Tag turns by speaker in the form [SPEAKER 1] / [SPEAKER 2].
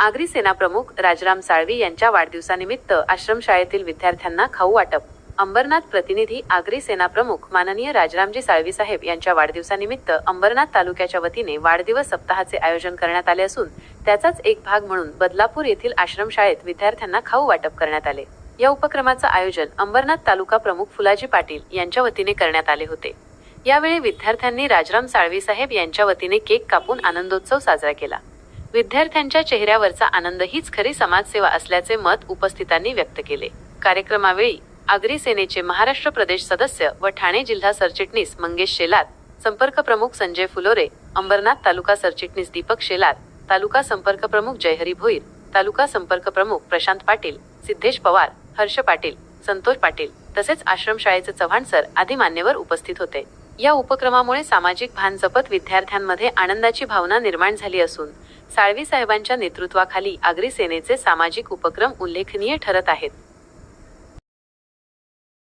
[SPEAKER 1] आगरी सेना प्रमुख राजराम साळवी यांच्या वाढदिवसानिमित्त आश्रमशाळेतील विद्यार्थ्यांना खाऊ वाटप. अंबरनाथ प्रतिनिधी आगरी सेना प्रमुख माननीय राजरामजी साळवी साहेब यांच्या वाढदिवसानिमित्त अंबरनाथ तालुक्याच्या वतीने वाढदिवस सप्ताहाचे आयोजन करण्यात आले असून त्याचाच एक भाग म्हणून बदलापूर येथील आश्रमशाळेत विद्यार्थ्यांना खाऊ वाटप करण्यात आले. या उपक्रमाचं आयोजन अंबरनाथ तालुका प्रमुख फुलाजी पाटील यांच्या वतीने करण्यात आले होते. यावेळी विद्यार्थ्यांनी राजराम साळवी साहेब यांच्या वतीने केक कापून आनंदोत्सव साजरा केला. विद्यार्थ्यांच्या चेहऱ्यावरचा आनंद हीच खरी समाजसेवा असल्याचे मत उपस्थितांनी व्यक्त केले. कार्यक्रमावेळी आगरी सेनेचे महाराष्ट्र प्रदेश सदस्य व ठाणे जिल्हा सरचिटणीस मंगेश शेलार संपर्क प्रमुख संजय फुलोरे अंबरनाथ तालुका सरचिटणीस दीपक शेलार तालुका संपर्क प्रमुख जयहरी भोईर तालुका संपर्क प्रमुख प्रशांत पाटील सिद्धेश पवार हर्ष पाटील संतोष पाटील तसेच आश्रमशाळेचे चव्हाण सर आदी मान्यवर उपस्थित होते. या उपक्रमामुळे सामाजिक भान जपत विद्यार्थ्यांमध्ये आनंदाची भावना निर्माण झाली असून साळवी साहेबांच्या नेतृत्वाखाली आगरी सेनेचे सामाजिक उपक्रम उल्लेखनीय ठरत आहेत.